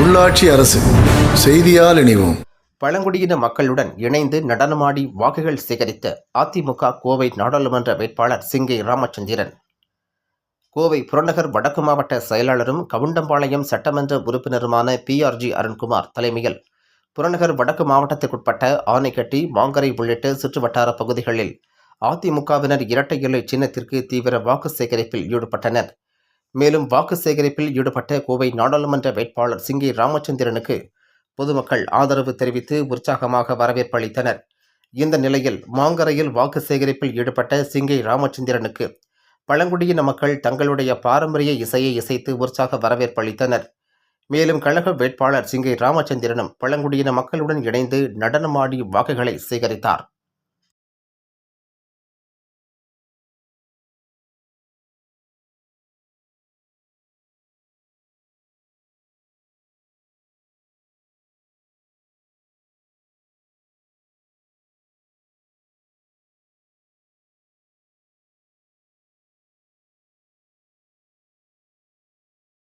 உள்ளாட்சி அரசு செய்தியால் இணைவோம். பழங்குடியின மக்களுடன் இணைந்து நடனமாடி வாக்குகள் சேகரித்த அதிமுக கோவை நாடாளுமன்ற வேட்பாளர் சிங்கை ராமச்சந்திரன். கோவை புறநகர் வடக்கு மாவட்ட செயலாளரும் கவுண்டம்பாளையம் சட்டமன்ற உறுப்பினருமான பிஆர்ஜி அருண்குமார் தலைமையில் புறநகர் வடக்கு மாவட்டத்திற்குட்பட்ட ஆனைக்கட்டி மாங்கரை உள்ளிட்ட சுற்றுவட்டார பகுதிகளில் அதிமுகவினர் இரட்டை இலை சின்னத்திற்கு தீவிர வாக்கு சேகரிப்பில் ஈடுபட்டனர். மேலும் வாக்கு சேகரிப்பில் ஈடுபட்ட கோவை நாடாளுமன்ற வேட்பாளர் சிங்கை ராமச்சந்திரனுக்கு பொதுமக்கள் ஆதரவு தெரிவித்து உற்சாகமாக வரவேற்பு அளித்தனர். இந்த நிலையில் மாங்கரையில் வாக்கு சேகரிப்பில் ஈடுபட்ட சிங்கை ராமச்சந்திரனுக்கு பழங்குடியின மக்கள் தங்களுடைய பாரம்பரிய இசையை இசைத்து உற்சாக வரவேற்பு அளித்தனர். மேலும் கழக வேட்பாளர் சிங்கை ராமச்சந்திரனும் பழங்குடியின மக்களுடன் இணைந்து நடனமாடி வாக்குகளை சேகரித்தார்.